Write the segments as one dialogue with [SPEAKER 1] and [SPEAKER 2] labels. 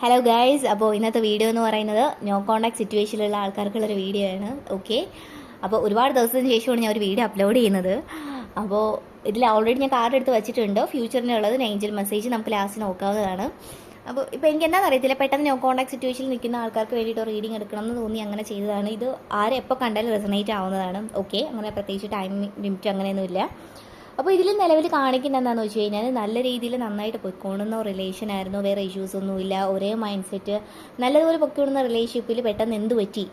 [SPEAKER 1] Hello guys അപ്പോൾ ഇന്നത്തെ video എന്ന് പറയുന്നത് നോ കോണ്ടാക്ട് സിറ്റുവേഷനിലുള്ള ആൾക്കാർക്കുള്ളൊരു വീഡിയോ ആണ്. ഓക്കെ അപ്പോൾ ഒരുപാട് ദിവസത്തിന് ശേഷമാണ് ഞാൻ ഒരു വീഡിയോ അപ്ലോഡ് ചെയ്യുന്നത്. അപ്പോൾ ഇതിൽ ഓൾറെഡി ഞാൻ കാർഡ് എടുത്ത് വെച്ചിട്ടുണ്ട്. ഫ്യൂച്ചറിനുള്ളത് ഏഞ്ചൽ മെസ്സേജ് നമുക്ക് ലാസ്റ്റ് നോക്കാവുന്നതാണ്. അപ്പോൾ ഇപ്പോൾ എനിക്ക് എന്താണെന്ന് അറിയത്തില്ല. പെട്ടെന്ന് നോ കോണ്ടാക്ട് സിറ്റുവേഷനിൽ നിൽക്കുന്ന ആൾക്കാർക്ക് വേണ്ടിയിട്ട് റീഡിംഗ് എടുക്കണം എന്ന് തോന്നി അങ്ങനെ ചെയ്തതാണ്. ഇത് ആരെ എപ്പോൾ കണ്ടാലും റെസണേറ്റ് ആവുന്നതാണ്. ഓക്കെ അങ്ങനെ പ്രത്യേകിച്ച് ടൈം ലിമിറ്റ് അങ്ങനെയൊന്നുമില്ല. അപ്പോൾ ഇതിൽ നിലവിൽ കാണിക്കുന്ന എന്താണെന്ന് വെച്ച് കഴിഞ്ഞാൽ നല്ല രീതിയിൽ നന്നായിട്ട് പൊയ്ക്കോണുന്ന റിലേഷൻ ആയിരുന്നു. വേറെ ഇഷ്യൂസ് ഒന്നുമില്ല ഒരേ മൈൻഡ് സെറ്റ് നല്ലതുപോലെ പൊയ്ക്കൊള്ളുന്ന റിലേഷൻഷിപ്പിൽ പെട്ടെന്ന് എന്ത് പറ്റി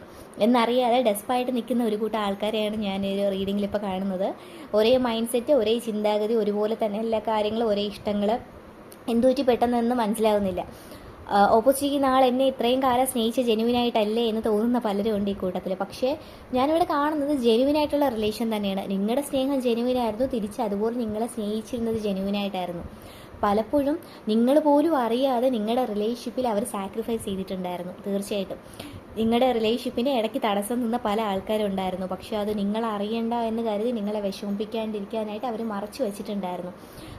[SPEAKER 1] എന്നറിയാതെ ഡെസ്പായിട്ട് നിൽക്കുന്ന ഒരു കൂട്ടം ആൾക്കാരെയാണ് ഞാൻ ഒരു റീഡിങ്ങിൽ ഇപ്പോൾ കാണുന്നത്. ഒരേ മൈൻഡ് സെറ്റ് ഒരേ ചിന്താഗതി ഒരുപോലെ തന്നെ എല്ലാ കാര്യങ്ങളും ഒരേ ഇഷ്ടങ്ങൾ എന്തുപറ്റി പെട്ടെന്നൊന്നും മനസ്സിലാവുന്നില്ല. ഓപ്പോസിറ്റ് ആൾ എന്നെ ഇത്രയും കാലം സ്നേഹിച്ച ജെനുവിനായിട്ടല്ലേ എന്ന് തോന്നുന്ന പലരും ഉണ്ട് ഈ കൂട്ടത്തിൽ പക്ഷേ ഞാനിവിടെ കാണുന്നത് ജെനുവിനായിട്ടുള്ള റിലേഷൻ തന്നെയാണ്. നിങ്ങളുടെ സ്നേഹം ജെനുവിനായിരുന്നു. തിരിച്ച് അതുപോലെ നിങ്ങളെ സ്നേഹിച്ചിരുന്നത് ജെനുവിനായിട്ടായിരുന്നു. പലപ്പോഴും നിങ്ങൾ പോലും അറിയാതെ നിങ്ങളുടെ റിലേഷൻഷിപ്പിൽ അവർ സാക്രിഫൈസ് ചെയ്തിട്ടുണ്ടായിരുന്നു. തീർച്ചയായിട്ടും. നിങ്ങളുടെ റിലേഷൻഷിപ്പിന് ഇടയ്ക്ക് തടസ്സം നിന്ന പല ആൾക്കാരുണ്ടായിരുന്നു. പക്ഷേ അത് നിങ്ങൾ അറിയണ്ട എന്ന് കരുതി നിങ്ങളെ വിഷമിപ്പിക്കാണ്ടിരിക്കാനായിട്ട് അവർ മറച്ചു വെച്ചിട്ടുണ്ടായിരുന്നു.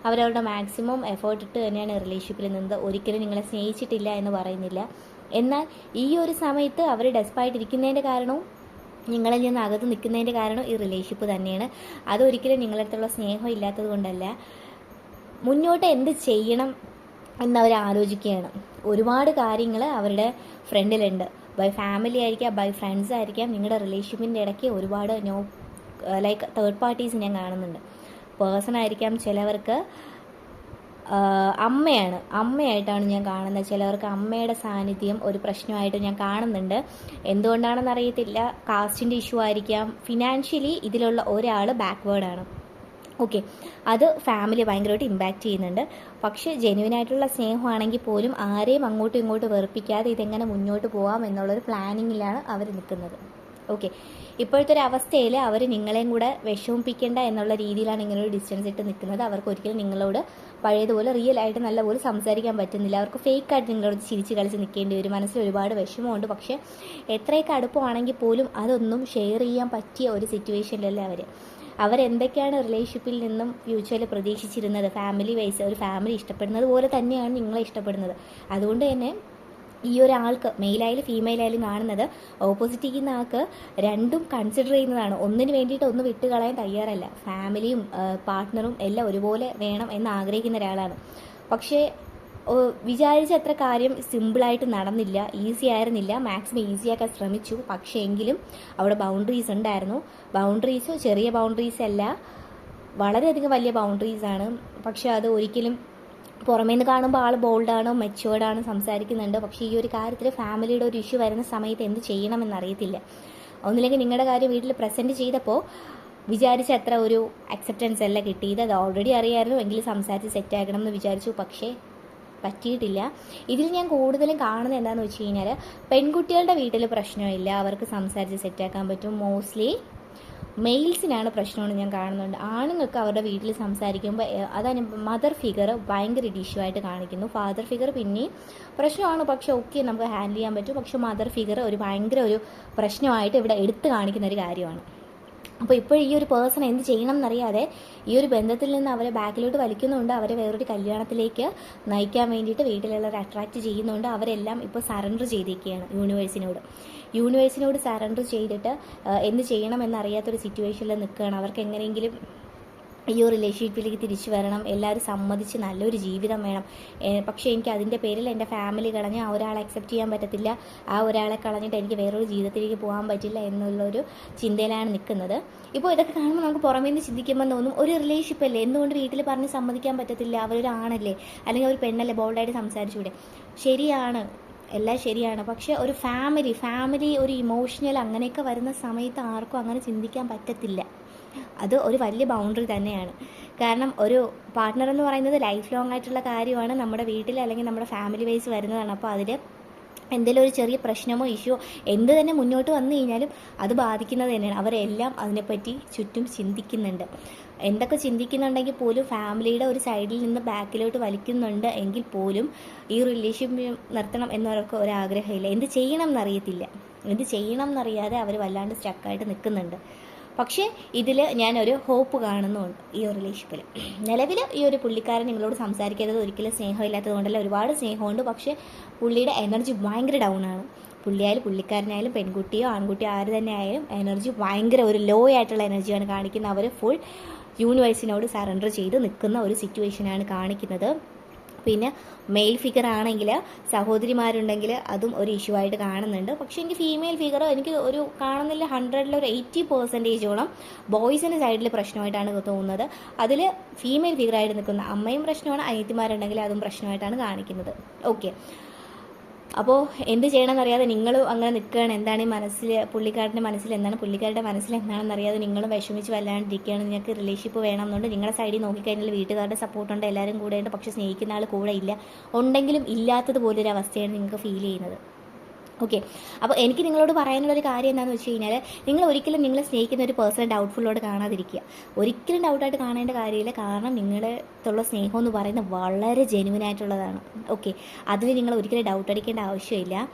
[SPEAKER 1] അവരവരുടെ മാക്സിമം എഫേർട്ട് ഇട്ട് തന്നെയാണ് റിലേഷൻഷിപ്പിൽ നിന്നത്. ഒരിക്കലും നിങ്ങളെ സ്നേഹിച്ചിട്ടില്ല എന്ന് പറയുന്നില്ല. എന്നാൽ ഈ ഒരു സമയത്ത് അവർ ഡെസ്പായിട്ടിരിക്കുന്നതിന്റെ കാരണവും നിങ്ങളിൽ നിന്ന് അകത്ത് നിൽക്കുന്നതിന്റെ കാരണം ഈ റിലേഷൻഷിപ്പ് തന്നെയാണ്. അതൊരിക്കലും നിങ്ങളുടെ അടുത്തുള്ള സ്നേഹം ഇല്ലാത്തത് കൊണ്ടല്ല. മുന്നോട്ട് എന്ത് ചെയ്യണം എന്നവർ ആലോചിക്കുകയാണ്. ഒരുപാട് കാര്യങ്ങൾ അവരുടെ ഫ്രണ്ടിലുണ്ട്. ബൈ ഫാമിലി ആയിരിക്കാം ബൈ ഫ്രണ്ട്സ് ആയിരിക്കാം. നിങ്ങളുടെ റിലേഷൻഷിപ്പിന്റെ ഇടയ്ക്ക് ഒരുപാട് നോ ലൈക്ക് തേർഡ് പാർട്ടീസ് ഞാൻ കാണുന്നുണ്ട്. പേഴ്സൺ ആയിരിക്കാം ചിലവർക്ക് അമ്മയാണ്. അമ്മയായിട്ടാണ് ഞാൻ കാണുന്നത്. ചിലവർക്ക് അമ്മയുടെ സാന്നിധ്യം ഒരു പ്രശ്നമായിട്ട് ഞാൻ കാണുന്നുണ്ട്. എന്തുകൊണ്ടാണെന്ന് അറിയത്തില്ല. കാസ്റ്റിന്റെ ഇഷ്യൂ ആയിരിക്കാം. ഫിനാൻഷ്യലി ഇതിലുള്ള ഒരാൾ ബാക്ക്വേർഡാണ് ഓക്കെ അത് ഫാമിലി ഭയങ്കരമായിട്ട് ഇമ്പാക്റ്റ് ചെയ്യുന്നുണ്ട്. പക്ഷേ ജെനുവിനായിട്ടുള്ള സ്നേഹമാണെങ്കിൽ പോലും ആരെയും അങ്ങോട്ടും ഇങ്ങോട്ടും വെറുപ്പിക്കാതെ ഇതെങ്ങനെ മുന്നോട്ട് പോകാം എന്നുള്ളൊരു പ്ലാനിങ്ങിലാണ് അവർ നിൽക്കുന്നത്. ഓക്കെ ഇപ്പോഴത്തെ ഒരു അവസ്ഥയിൽ അവർ നിങ്ങളെയും കൂടെ വിഷമിപ്പിക്കേണ്ട എന്നുള്ള രീതിയിലാണ് ഇങ്ങനൊരു ഡിസ്റ്റൻസ് ഇട്ട് നിൽക്കുന്നത്. അവർക്ക് ഒരിക്കലും നിങ്ങളോട് പഴയതുപോലെ റിയൽ ആയിട്ട് നല്ലപോലെ സംസാരിക്കാൻ പറ്റുന്നില്ല. അവർക്ക് ഫേക്ക് ആയിട്ട് നിങ്ങളോട് ചിരിച്ച് കളിച്ച് നിൽക്കേണ്ടി വരും. മനസ്സിൽ ഒരുപാട് വിഷമമുണ്ട്. പക്ഷേ എത്രയൊക്കെ അടുപ്പമാണെങ്കിൽ പോലും അതൊന്നും ഷെയർ ചെയ്യാൻ പറ്റിയ ഒരു സിറ്റുവേഷനിലല്ല അവർ അവരെന്തൊക്കെയാണ് റിലേഷൻഷിപ്പിൽ നിന്നും ഫ്യൂച്ചറിൽ പ്രതീക്ഷിച്ചിരുന്നത്? ഫാമിലി വൈസ് ഒരു ഫാമിലി ഇഷ്ടപ്പെടുന്നത് പോലെ തന്നെയാണ് നിങ്ങളെ ഇഷ്ടപ്പെടുന്നത്. അതുകൊണ്ട് തന്നെ ഈ ഒരാൾക്ക് മെയിലായാലും ഫീമെയിലായാലും കാണുന്നത് ഓപ്പോസിറ്റ് ഇരിക്കുന്ന ആൾക്ക് രണ്ടും കൺസിഡർ ചെയ്യുന്നതാണ്. ഒന്നിന് വേണ്ടിയിട്ട് ഒന്ന് വിട്ട് കളയാൻ തയ്യാറല്ല ഫാമിലിയും പാർട്ട്ണറും എല്ലാം ഒരുപോലെ വേണം എന്ന് ആഗ്രഹിക്കുന്ന ഒരാളാണ്. പക്ഷേ വിചാരിച്ച അത്ര കാര്യം സിമ്പിളായിട്ട് നടന്നില്ല ഈസി ആയിരുന്നില്ല. മാക്സിമം ഈസിയാക്കാൻ ശ്രമിച്ചു. പക്ഷേ എങ്കിലും അവിടെ ബൗണ്ടറീസ് ഉണ്ടായിരുന്നു. ബൗണ്ടറീസ് ചെറിയ ബൗണ്ടറീസ് അല്ല. വളരെയധികം വലിയ ബൗണ്ടറീസ് ആണ്. പക്ഷെ അത് ഒരിക്കലും പുറമേ നിന്ന് കാണുമ്പോൾ ആൾ ബോൾഡാണ് മെച്ചുവേർഡാണ് സംസാരിക്കുന്നുണ്ട്? പക്ഷേ ഈ ഒരു കാര്യത്തിൽ ഫാമിലിയുടെ ഒരു ഇഷ്യൂ വരുന്ന സമയത്ത് എന്ത് ചെയ്യണമെന്നറിയത്തില്ല. ഒന്നില്ലെങ്കിൽ നിങ്ങളുടെ കാര്യം വീട്ടിൽ പ്രസന്റ് ചെയ്തപ്പോൾ വിചാരിച്ച അത്ര ഒരു അക്സെപ്റ്റൻസ് അല്ല കിട്ടിയത്. അത് ഓൾറെഡി അറിയാമായിരുന്നു എങ്കിലും സംസാരിച്ച് സെറ്റ് ആക്കണം എന്ന് വിചാരിച്ചു. പക്ഷേ പറ്റിയിട്ടില്ല. ഇതിൽ ഞാൻ കൂടുതലും കാണുന്നത് എന്താണെന്ന് വെച്ച് കഴിഞ്ഞാൽ പെൺകുട്ടികളുടെ വീട്ടിൽ പ്രശ്നമില്ല. അവർക്ക് സംസാരിച്ച് സെറ്റാക്കാൻ പറ്റും. മോസ്റ്റ്ലി മെയിൽസിനാണ് പ്രശ്നമെന്ന് ഞാൻ കാണുന്നുണ്ട്. ആണുങ്ങൾക്ക് അവരുടെ വീട്ടിൽ സംസാരിക്കുമ്പോൾ അതാണ് മദർ ഫിഗർ ഭയങ്കര ഇഷ്യൂ ആയിട്ട് കാണിക്കുന്നു. ഫാദർ ഫിഗർ പിന്നെയും പ്രശ്നമാണ്. പക്ഷെ ഓക്കെ നമുക്ക് ഹാൻഡിൽ ചെയ്യാൻ പറ്റും. പക്ഷെ മദർ ഫിഗർ ഒരു ഭയങ്കര ഒരു പ്രശ്നമായിട്ട് ഇവിടെ എടുത്തു കാണിക്കുന്ന ഒരു കാര്യമാണ്. അപ്പോൾ ഇപ്പോൾ ഈ ഒരു പേഴ്സൺ എന്ത് ചെയ്യണം എന്നറിയാതെ ഈ ഒരു ബന്ധത്തിൽ നിന്ന് അവരെ ബാക്കിലോട്ട് വലിക്കുന്നുണ്ട്. അവരെ വേറൊരു കല്യാണത്തിലേക്ക് നയിക്കാൻ വേണ്ടിയിട്ട് വീട്ടിലുള്ളവർ അട്രാക്റ്റ് ചെയ്യുന്നുണ്ട്. അവരെല്ലാം ഇപ്പോൾ സറണ്ടർ ചെയ്തിരിക്കുകയാണ് യൂണിവേഴ്സിനോട് യൂണിവേഴ്സിനോട് സറണ്ടർ ചെയ്തിട്ട് എന്ത് ചെയ്യണം എന്നറിയാത്തൊരു സിറ്റുവേഷനിൽ നിൽക്കുകയാണ്. അവർക്ക് എങ്ങനെയെങ്കിലും ഈ ഒരു റിലേഷൻഷിപ്പിലേക്ക് തിരിച്ചു വരണം. എല്ലാവരും സമ്മതിച്ച് നല്ലൊരു ജീവിതം വേണം. പക്ഷേ എനിക്ക് അതിന്റെ പേരിൽ എന്റെ ഫാമിലി കളഞ്ഞ് ആ ഒരാളെ അക്സെപ്റ്റ് ചെയ്യാൻ പറ്റത്തില്ല. ആ ഒരാളെ കളഞ്ഞിട്ട് എനിക്ക് വേറൊരു ജീവിതത്തിലേക്ക് പോകാൻ പറ്റില്ല എന്നുള്ളൊരു ചിന്തയിലാണ് നിൽക്കുന്നത്. ഇപ്പോൾ ഇതൊക്കെ കാണുമ്പോൾ നമുക്ക് പുറമേ നിന്ന് ചിന്തിക്കുമ്പോൾ തോന്നും ഒരു റിലേഷൻഷിപ്പ് അല്ലേ? എന്തുകൊണ്ട് വീട്ടിൽ പറഞ്ഞ് സമ്മതിക്കാൻ പറ്റത്തില്ല? അവരൊരു ആണല്ലേ? അല്ലെങ്കിൽ ഒരു പെണ്ണല്ലേ? ബോൾഡായിട്ട് സംസാരിച്ചൂടെ ശരിയാണ്. എല്ലാം ശരിയാണ്. പക്ഷേ ഒരു ഫാമിലി ഫാമിലി ഒരു ഇമോഷണൽ അങ്ങനെയൊക്കെ വരുന്ന സമയത്ത് ആർക്കും അങ്ങനെ ചിന്തിക്കാൻ പറ്റത്തില്ല. അത് ഒരു വലിയ ബൗണ്ടറി തന്നെയാണ്. കാരണം ഒരു പാർട്ട്ണർ എന്ന് പറയുന്നത് ലൈഫ് ലോങ് ആയിട്ടുള്ള കാര്യമാണ്. നമ്മുടെ വീട്ടിൽ അല്ലെങ്കിൽ നമ്മുടെ ഫാമിലി വൈസ് വരുന്നതാണ്. അപ്പോൾ അതിൽ എന്തെങ്കിലും ഒരു ചെറിയ പ്രശ്നമോ ഇഷ്യോ എന്ത് തന്നെ മുന്നോട്ട് വന്നു കഴിഞ്ഞാലും അത് ബാധിക്കുന്നത് തന്നെയാണ്. അവരെല്ലാം അതിനെപ്പറ്റി ചുറ്റും ചിന്തിക്കുന്നുണ്ട്. എന്തൊക്കെ ചിന്തിക്കുന്നുണ്ടെങ്കിൽ പോലും ഫാമിലിയുടെ ഒരു സൈഡിൽ നിന്ന് ബാക്കിലോട്ട് വലിക്കുന്നുണ്ട് എങ്കിൽ പോലും ഈ റിലേഷൻഷിപ്പ് നിർത്തണം എന്നവർക്ക് ഒരാഗ്രഹമില്ല എന്ത് ചെയ്യണം എന്നറിയത്തില്ല. എന്ത് ചെയ്യണം എന്നറിയാതെ അവർ വല്ലാണ്ട് സ്റ്റക്കായിട്ട് നിൽക്കുന്നുണ്ട്. പക്ഷേ ഇതിൽ ഞാനൊരു ഹോപ്പ് കാണുന്നുണ്ട് ഈ ഒരു റിലേഷൻഷിപ്പിൽ നിലവിൽ ഈ ഒരു പുള്ളിക്കാരൻ നിങ്ങളോട് സംസാരിക്കാത്തത് ഒരിക്കലും സ്നേഹമില്ലാത്തത് കൊണ്ടല്ല. ഒരുപാട് സ്നേഹമുണ്ട്. പക്ഷേ പുള്ളിയുടെ എനർജി ഭയങ്കര ഡൗൺ ആണ്. പുള്ളിയായാലും പുള്ളിക്കാരനായാലും പെൺകുട്ടിയോ ആൺകുട്ടിയോ ആര് തന്നെ ആയാലും എനർജി ഭയങ്കര ഒരു ലോ ആയിട്ടുള്ള എനർജിയാണ് കാണിക്കുന്നത്. അവർ ഫുൾ യൂണിവേഴ്സിനോട് സറണ്ടർ ചെയ്ത് നിൽക്കുന്ന ഒരു സിറ്റുവേഷനാണ് കാണിക്കുന്നത്. പിന്നെ മെയിൽ ഫിഗർ ആണെങ്കിൽ സഹോദരിമാരുണ്ടെങ്കിൽ അതും ഒരു ഇഷ്യൂ ആയിട്ട് കാണുന്നുണ്ട്. പക്ഷെ എനിക്ക് ഫീമെയിൽ ഫിഗർ എനിക്ക് ഒരു കാണുന്നില്ല ഹൺഡ്രഡിൽ ഒരു എയ്റ്റി പെർസെന്റേജോളം ബോയ്സിന്റെ സൈഡിൽ പ്രശ്നമായിട്ടാണ് തോന്നുന്നത്. അതിൽ ഫീമെയിൽ ഫിഗറായിട്ട് നിൽക്കുന്ന അമ്മയും പ്രശ്നമാണ് അനിയത്തിമാരുണ്ടെങ്കിൽ അതും പ്രശ്നമായിട്ടാണ് കാണിക്കുന്നത്. ഓക്കെ അപ്പോൾ എന്ത് ചെയ്യണമെന്ന് അറിയാതെ നിങ്ങളും അങ്ങനെ നിൽക്കുകയാണ്. എന്താണ് ഈ മനസ്സിൽ പുള്ളിക്കാരന്റെ മനസ്സിൽ എന്താണ്? പുള്ളിക്കാരുടെ മനസ്സിൽ എന്താണെന്ന് അറിയാതെ നിങ്ങളും വിഷമിച്ച് വല്ലാണ്ടിരിക്കുകയാണ്. നിങ്ങൾക്ക് റിലേഷൻഷിപ്പ് വേണമെന്നുണ്ട്. നിങ്ങളുടെ സൈഡിൽ നോക്കിക്കഴിഞ്ഞാൽ വീട്ടുകാരുടെ സപ്പോർട്ടുണ്ട് എല്ലാവരും കൂടെയുണ്ട് പക്ഷേ സ്നേഹിക്കുന്ന ആൾ കൂടെ ഇല്ല. ഉണ്ടെങ്കിലും ഇല്ലാത്തതുപോലൊരു അവസ്ഥയാണ് നിങ്ങൾക്ക് ഫീൽ ചെയ്യുന്നത്. ഓക്കെ അപ്പോൾ എനിക്ക് നിങ്ങളോട് പറയാനുള്ള ഒരു കാര്യം എന്താണെന്ന് വെച്ച് കഴിഞ്ഞാൽ നിങ്ങൾ ഒരിക്കലും നിങ്ങളെ സ്നേഹിക്കുന്ന ഒരു പേഴ്സണെ ഡൗട്ട്ഫുള്ളോട് കാണാതിരിക്കുക. ഒരിക്കലും ഡൗട്ടായിട്ട് കാണേണ്ട കാര്യമില്ല. കാരണം നിങ്ങളുടെത്തുള്ള സ്നേഹം എന്ന് പറയുന്നത് വളരെ ജെനുവിൻ ആയിട്ടുള്ളതാണ്. ഓക്കെ അതിൽ നിങ്ങൾ ഒരിക്കലും ഡൗട്ട് അടിക്കേണ്ട ആവശ്യമില്ല.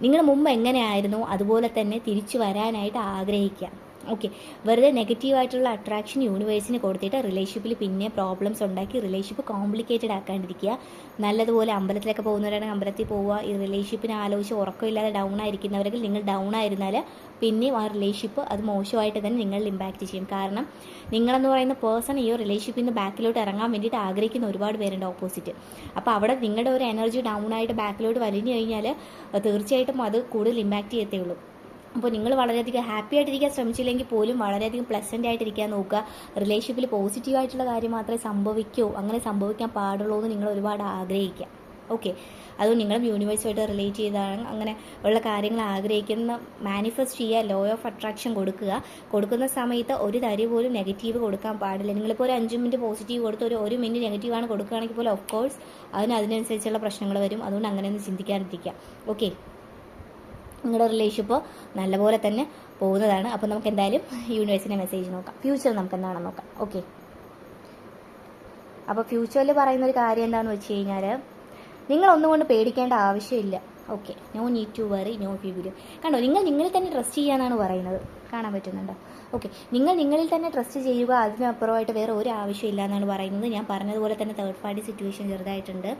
[SPEAKER 1] നിങ്ങൾ മുമ്പ് എങ്ങനെയായിരുന്നു? അതുപോലെ തന്നെ തിരിച്ചു വരാനായിട്ട് ആഗ്രഹിക്കുക. ഓക്കെ വെറുതെ നെഗറ്റീവായിട്ടുള്ള അട്രാക്ഷൻ യൂണിവേഴ്സിന് കൊടുത്തിട്ട് റിലേഷൻഷിപ്പിൽ പിന്നെ പ്രോബ്ലംസ് ഉണ്ടാക്കി റിലേഷൻഷിപ്പ് കോംപ്ലിക്കേറ്റഡ് ആക്കാണ്ടിരിക്കുക. നല്ലതുപോലെ അമ്പലത്തിലൊക്കെ പോകുന്നവരാണെങ്കിൽ അമ്പലത്തിൽ പോവുക. ഈ റിലേഷൻഷിപ്പിനെ ആലോചിച്ച് ഉറക്കമില്ലാതെ ഡൗൺ ആയിരിക്കുന്നവരെങ്കിൽ നിങ്ങൾ ഡൗൺ ആയിരുന്നാൽ പിന്നെയും ആ റിലേഷൻഷിപ്പ് അത് മോശമായിട്ട് തന്നെ നിങ്ങളിൽ ഇമ്പാക്റ്റ് ചെയ്യും. കാരണം നിങ്ങളെന്ന് പറയുന്ന പേഴ്സൺ ഈ റിലേഷൻഷിപ്പിൽ നിന്ന് ബാക്കിലോട്ട് ഇറങ്ങാൻ വേണ്ടിയിട്ട് ആഗ്രഹിക്കുന്ന ഒരുപാട് പേരുണ്ട് ഓപ്പോസിറ്റ് അപ്പോൾ അവിടെ നിങ്ങളുടെ ഒരു എനർജി ഡൗൺ ആയിട്ട് ബാക്കിലോട്ട് വലിഞ്ഞു കഴിഞ്ഞാൽ തീർച്ചയായിട്ടും അത് കൂടുതൽ ഇമ്പാക്റ്റ് ചെയ്യത്തേ ഉള്ളൂ. അപ്പോൾ നിങ്ങൾ വളരെയധികം ഹാപ്പി ആയിട്ടിരിക്കാൻ ശ്രമിച്ചില്ലെങ്കിൽ പോലും വളരെയധികം പ്ലസന്റ് ആയിട്ടിരിക്കാൻ നോക്കുക. റിലേഷൻഷിപ്പിൽ പോസിറ്റീവ് ആയിട്ടുള്ള കാര്യം മാത്രമേ സംഭവിക്കൂ. അങ്ങനെ സംഭവിക്കാൻ പാടുള്ളൂ എന്ന് നിങ്ങൾ ഒരുപാട് ആഗ്രഹിക്കുക. ഓക്കെ അത് നിങ്ങളും യൂണിവേഴ്സുമായിട്ട് റിലേറ്റ് ചെയ്താണ്. അങ്ങനെ ഉള്ള കാര്യങ്ങൾ ആഗ്രഹിക്കുന്ന മാനിഫെസ്റ്റ് ചെയ്യുക ലോ ഓഫ് അട്രാക്ഷൻ കൊടുക്കുക. കൊടുക്കുന്ന സമയത്ത് ഒരു തരി പോലും നെഗറ്റീവ് കൊടുക്കാൻ പാടില്ല. നിങ്ങളിപ്പോൾ ഒരു അഞ്ച് മിനിറ്റ് പോസിറ്റീവ് കൊടുത്ത് ഒരു ഒരു മിനിറ്റ് നെഗറ്റീവാണ് കൊടുക്കുകയാണെങ്കിൽ പോലും ഓഫ് കോഴ്സ് അതിന് അതിനനുസരിച്ചുള്ള പ്രശ്നങ്ങൾ വരും. അതുകൊണ്ട് അങ്ങനെയൊന്നും ചിന്തിക്കാണ്ടിരിക്കുക ഓക്കെ നിങ്ങളുടെ റിലേഷൻഷിപ്പ് നല്ലപോലെ തന്നെ പോകുന്നതാണ്. അപ്പോൾ നമുക്ക് എന്തായാലും യൂണിവേഴ്സിന്റെ മെസ്സേജ് നോക്കാം. ഫ്യൂച്ചർ നമുക്ക് എന്താണെന്ന് നോക്കാം. ഓക്കെ അപ്പോൾ ഫ്യൂച്ചറിൽ പറയുന്നൊരു കാര്യം എന്താണെന്ന് വെച്ച് കഴിഞ്ഞാൽ നിങ്ങൾ ഒന്നും കൊണ്ട് പേടിക്കേണ്ട ആവശ്യമില്ല. Okay no need to worry no feeble കണ്ടോ നിങ്ങൾ നിങ്ങളിൽ തന്നെ ട്രസ്റ്റ് ചെയ്യാനാണ് പറയുന്നത്. കാണാൻ പറ്റുന്നുണ്ടോ? ഓക്കെ നിങ്ങൾ നിങ്ങളിൽ തന്നെ ട്രസ്റ്റ് ചെയ്യുക അതിനപ്പുറമായിട്ട് വേറെ ഒരു ആവശ്യമില്ല എന്നാണ് പറയുന്നത്. ഞാൻ പറഞ്ഞതുപോലെ തന്നെ തേർഡ് പാർട്ടി സിറ്റുവേഷൻ ചെറുതായിട്ടുണ്ട്.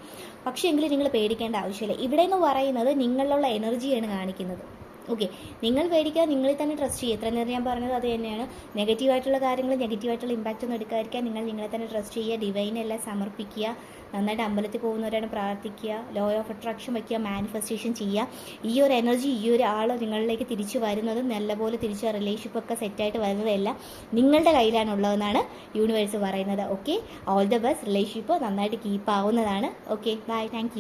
[SPEAKER 1] പക്ഷേ എങ്കിലും നിങ്ങൾ പേടിക്കേണ്ട ആവശ്യമില്ല. ഇവിടെ എന്ന് പറയുന്നത് നിങ്ങളിലുള്ള എനർജിയാണ് കാണിക്കുന്നത്. ഓക്കെ നിങ്ങൾ പേടിക്കുക നിങ്ങളിൽ തന്നെ ട്രസ്റ്റ് ചെയ്യുക എത്ര നേരം ഞാൻ പറഞ്ഞത് അത് തന്നെയാണ്. നെഗറ്റീവായിട്ടുള്ള കാര്യങ്ങൾ നെഗറ്റീവായിട്ടുള്ള ഇമ്പാക്റ്റ് ഒന്നും എടുക്കാതിരിക്കുക നിങ്ങൾ നിങ്ങളെ തന്നെ ട്രസ്റ്റ് ചെയ്യുക. ഡിവൈനെല്ലാം സമർപ്പിക്കുക. നന്നായിട്ട് അമ്പലത്തിൽ പോകുന്നവരാണ് പ്രാർത്ഥിക്കുക. ലോ ഓഫ് അട്രാക്ഷൻ വയ്ക്കുക. മാനിഫെസ്റ്റേഷൻ ചെയ്യുക. ഈ ഒരു എനർജി ഈ ഒരു ആൾ നിങ്ങളിലേക്ക് തിരിച്ചു വരുന്നത് നല്ലപോലെ തിരിച്ച് റിലേഷൻഷിപ്പ് ഒക്കെ സെറ്റായിട്ട് വരുന്നതെല്ലാം നിങ്ങളുടെ കയ്യിലാണുള്ളതെന്നാണ് യൂണിവേഴ്സ് പറയുന്നത്. Okay all the best relationship നന്നായിട്ട് കീപ്പ് ആവുന്നതാണ്. Okay bye thank